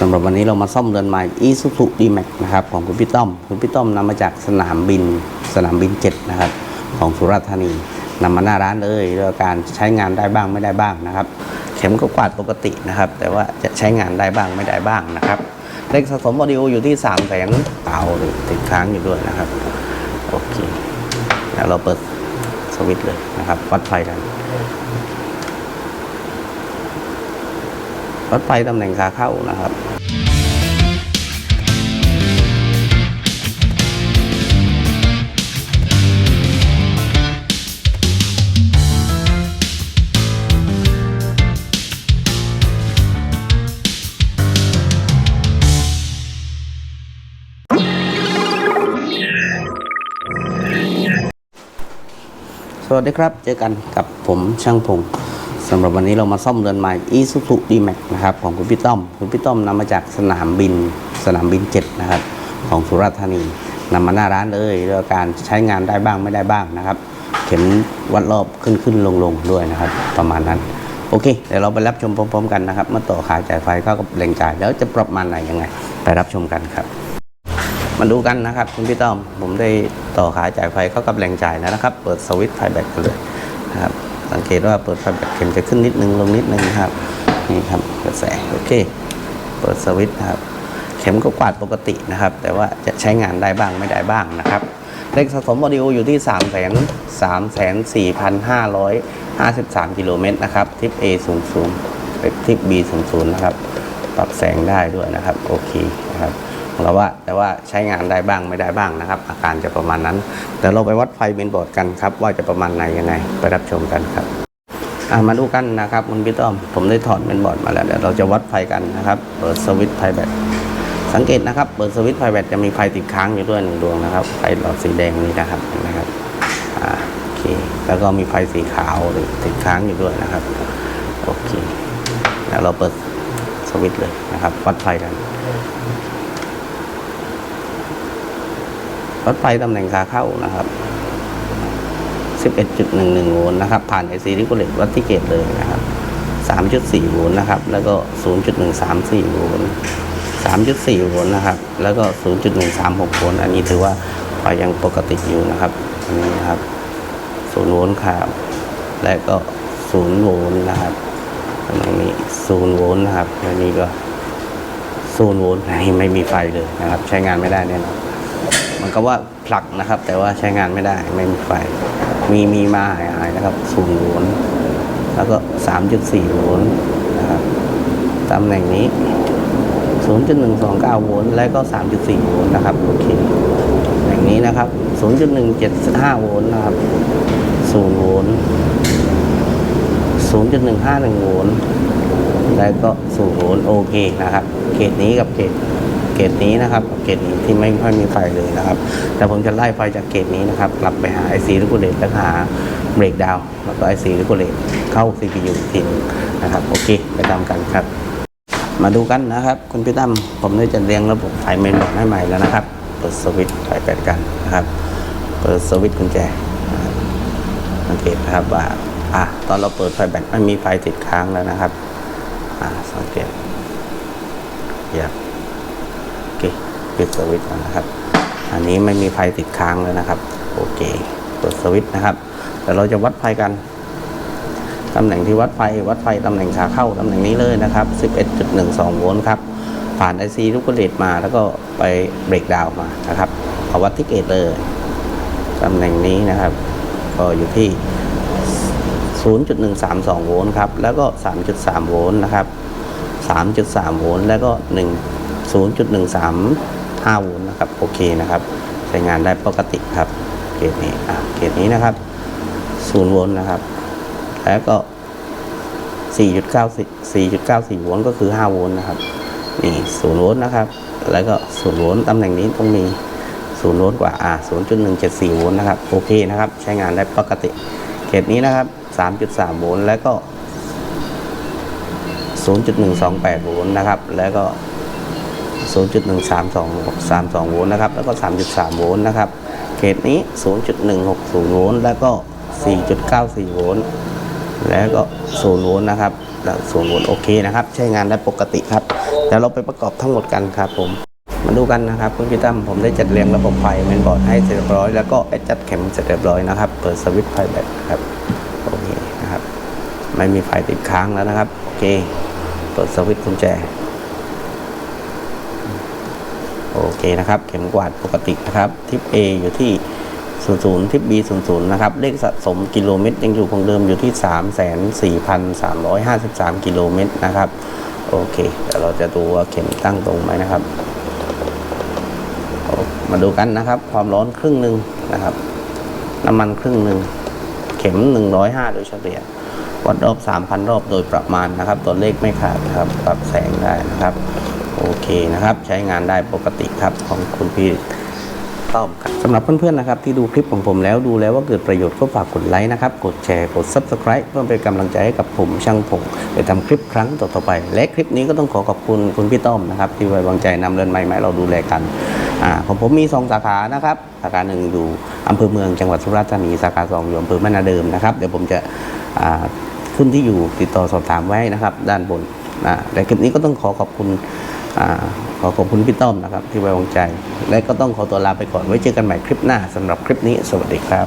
สำหรับวันนี้เรามาซ่อมเรือนใหม่ Isuzu D-Max นะครับของคุณพี่ต้อม คุณพี่ต้อมนำมาจากสนามบินสนามบิน 7 นะครับ ของสุราษฎร์ธานีนำมาหน้าร้านเลยเรื่องการใช้งานได้บ้างไม่ได้บ้างนะครับ เข็มก็กวาดปกตินะครับ แต่ว่าจะใช้งานได้บ้างไม่ได้บ้างนะครับเลขสะสมบอดิโออยู่ที่3 0 0แสนเตาหรือติดค้างอยู่ด้วยนะครับโอเคแล้วเราเปิดสวิตช์เลยนะครับวัดไฟกันวัดไฟตำแหน่งขาเข้านะครับ สวัสดีครับ เจอกันกับผมช่างพง สำหรับวันนี้เรามาซ่อมเรือนใหม่ Isuzu D-Max นะครับของคุณพี่ต้อม คุณพี่ต้อมนำมาจากสนามบินสนามบิน 7 นะครับ ของสุราษฎร์ธานีนำมาหน้าร้านเลยเรื่องการใช้งานได้บ้างไม่ได้บ้างนะครับ เข็มวัดรอบขึ้นขึ้นลงลงด้วยนะครับ ประมาณนั้น โอเค เดี๋ยวเราไปรับชมพร้อมๆกันนะครับเมื่อต่อขาจ่ายไฟเข้ากับแรงจ่าย แล้วจะประมาณไหนยังไง ไปรับชมกันครับ มาดูกันนะครับ คุณพี่ต้อมผมได้ต่อขาจ่ายไฟเข้ากับแรงจ่ายแล้วนะครับ เปิดสวิตช์ไฟแบตกันเลยนะครับ สังเกตว่าเปิดไฟแบตเข็มจะขึ้นนิดนึงลงนิดนึงครับ นี่ครับกระแสโอเค เปิดสวิตช์ครับ เข็มก็กวาดปกตินะครับ แต่ว่าจะใช้งานได้บ้างไม่ได้บ้างนะครับเลขสะสมบอดิโออยู่ที่ 3 3 4 5 5 3 กิโลเมตรนะครับทิป A 0 0ทิป B 0 0นะครับ ปรับแสงได้ด้วยนะครับ โอเคนะครับ ของเราว่าแต่ว่าใช้งานได้บ้างไม่ได้บ้างนะครับ อาการจะประมาณนั้นเดี๋ยวเราไปวัดไฟเมนบอร์ดกันครับ ว่าจะประมาณไหนยังไง ไปรับชมกันครับมาดูกันนะครับคุณพี่ต้อม ผมได้ถอดเมนบอร์ดมาแล้วเดี๋ยวเราจะวัดไฟกันนะครับเปิดสวิตช์ไฟแบตสังเกตนะครับเปิดสวิตช์ไฟแบตจะมีไฟติดค้างอยู่ด้วยหนึ่งดวงนะครับไฟหลอดสีแดงนี้นะครับเห็นไหมครับอ่าโอเค แล้วก็มีไฟสีขาวติดค้างอยู่ด้วยนะครับโอเคแล้วเราเปิดสวิตช์เลยนะครับ วัดไฟกัน วัดไฟตำแหน่งขาเข้านะครับ 11.11 โวลต์นะครับ ผ่าน IC ริโกเลตวัดที่เกตเลยนะครับ 3.4 โวลต์นะครับ แล้วก็ 0.134 โวลต์ 3.4 โวลต์นะครับ แล้วก็ 0.136 โวลต์ อันนี้ถือว่าไฟยังปกติอยู่นะครับ อันนี้นะครับ 0 โวลต์ครับ และก็ 0 โวลต์นะครับตรงนี้ 0 โวลต์นะครับ อันนี้ก็ 0 โวลต์อันนี้ไม่มีไฟเลยนะครับ ใช้งานไม่ได้แน่นอน มันก็ว่าผลักนะครับ แต่ว่าใช้งานไม่ได้ไม่มีไฟ มีมีมาหายหายนะครับศูนย์โวลต์แล้วก็สามจุดสี่โวลต์นะครับตำแหน่งนี้ศูนย์จุดหนึ่งสองเก้าโวลต์และก็สามจุดสี่โวลต์นะครับโอเคอย่างนี้นะครับศูนย์จุดหนึ่งเจ็ดห้าโวลต์นะครับศูนย์โวลต์ศูนย์จุดหนึ่งห้าหนึ่งโวลต์และก็ศูนย์โวลต์โอเคนะครับเกรดนี้กับเกรด เกรดนี้นะครับ เกรดนี้ที่ไม่ค่อยมีไฟเลยนะครับ แต่ผมจะไล่ไฟจากเกรดนี้นะครับกลับไปหา IC ลิโกเลตแล้วหาเบรกดาวแล้วก็ IC ลิโกเลตเข้า CPU ทีนึงนะครับ โอเค ไปตามกันครับ มาดูกันนะครับคุณพี่ตั้มผมได้จัดเรียงระบบไฟเมนบอร์ดให้ใหม่แล้วนะครับ เปิดสวิตช์ไฟแปดกันนะครับ เปิดสวิตช์กุญแจสังเกตนะครับว่าอะตอนเราเปิดไฟแบตไม่มีไฟติดค้างแล้วนะครับอ่าสังเกตเยียบ ปิดสวิตช์ก่อนนะครับ อันนี้ไม่มีไฟติดค้างเลยนะครับ โอเคเปิดสวิตช์นะครับเดี๋ยวเราจะวัดไฟกันตำแหน่งที่วัดไฟวัดไฟตำแหน่งขาเข้าตำแหน่งนี้เลยนะครับ 11.12 โวลต์ครับ ผ่าน IC ลูกกระเดมาแล้วก็ไปเบรกดาวน์มานะครับเอาวัดที่เกตเลยตำแหน่งนี้นะครับ ก็อยู่ที่ 0.132 โวลต์ครับ แล้วก็ 3.3 โวลต์นะครับ 3.3 โวลต์แล้วก็ 1 5โวลต์นะครับโอเคนะครับ ใช้งานได้ปกติครับเกรดนี้อะเกรดนี้นะครับ0โวลต์นะครับ แล้วก็ 4.94 4.94โวลต์ก็คือ 5 โวลต์นะครับนี่0โวลต์นะครับ แล้วก็0โวลต์ตำแหน่งนี้ต้องมี0โวลต์กว่าอ่า0.174โวลต์นะครับโอเคนะครับ ใช้งานได้ปกติเกรดนี้นะครับ 3.3 โวลต์แล้วก็ 0.128 โวลต์นะครับ แล้วก็ 0.132 32 โวลต์นะครับ แล้วก็ 3.3 โวลต์นะครับ เขตนี้ 0.160 โวลต์ แล้วก็ 4.94 โวลต์ แล้วก็ศูนย์โวลต์นะครับแล้วศูนย์โวลต์โอเคนะครับ ใช้งานได้ปกติครับเดี๋ยวเราไปประกอบทั้งหมดกันครับผม มาดูกันนะครับคุณพี่ตั้มผมได้จัดเรียงระบบไฟเมนบอร์ดให้เสร็จเรียบร้อย แล้วก็แอดจัดเข็มเสร็จเรียบร้อยนะครับ เปิดสวิตช์ไฟแบตครับ โอเคนะครับ ไม่มีไฟติดค้างแล้วนะครับ โอเค เปิดสวิตช์กุญแจ โอเคนะครับ เข็มกวาดปกตินะครับ ทิป A อยู่ที่ 00 ทิป B 00 นะครับ เลขสะสมกิโลเมตรยังอยู่คงเดิมอยู่ที่ 34,353 กิโลเมตรนะครับ โอเคเดี๋ยวเราจะดูว่าเข็มตั้งตรงไหมนะครับ มาดูกันนะครับ ความร้อนครึ่งหนึ่งนะครับ น้ำมันครึ่งหนึ่ง เข็ม 105 โดยเฉลี่ยวัดรอบ 3,000 รอบโดยประมาณนะครับ ตัวเลขไม่ขาดนะครับ ปรับแสงได้นะครับ เคนะครับ ใช้งานได้ปกติครับของคุณพี่ต้อมครับสำหรับเพื่อนๆนะครับที่ดูคลิปของผมแล้วดูแล้วว่าเกิดประโยชน์ก็ฝากกดไลค์นะครับ กดแชร์กด Subscribe เพื่อเป็นกำลังใจให้กับผมช่างผมไปทำคลิปครั้งต่อๆไป และคลิปนี้ก็ต้องขอขอบคุณคุณพี่ต้อมนะครับที่ไว้วางใจนำเรือนไม้มาให้เราดูแลกันอ่าของผมมีสองสาขานะครับสาขาหนึ่งอยู่อำเภอเมืองจังหวัดสุราษฎร์ธานีสาขาสองอยู่อำเภอแม่นาเดิมนะครับเดี๋ยวผมจะอ่าขึ้นที่อยู่ติดต่อสอบถามไว้นะครับ ด้านบนนะแต่คลิปนี้ก็ต้องขอขอบคุณ ขอขอบคุณพี่ต้อมนะครับที่ไว้วางใจ และก็ต้องขอตัวลาไปก่อนไว้เจอกันใหม่คลิปหน้าสำหรับคลิปนี้สวัสดีครับ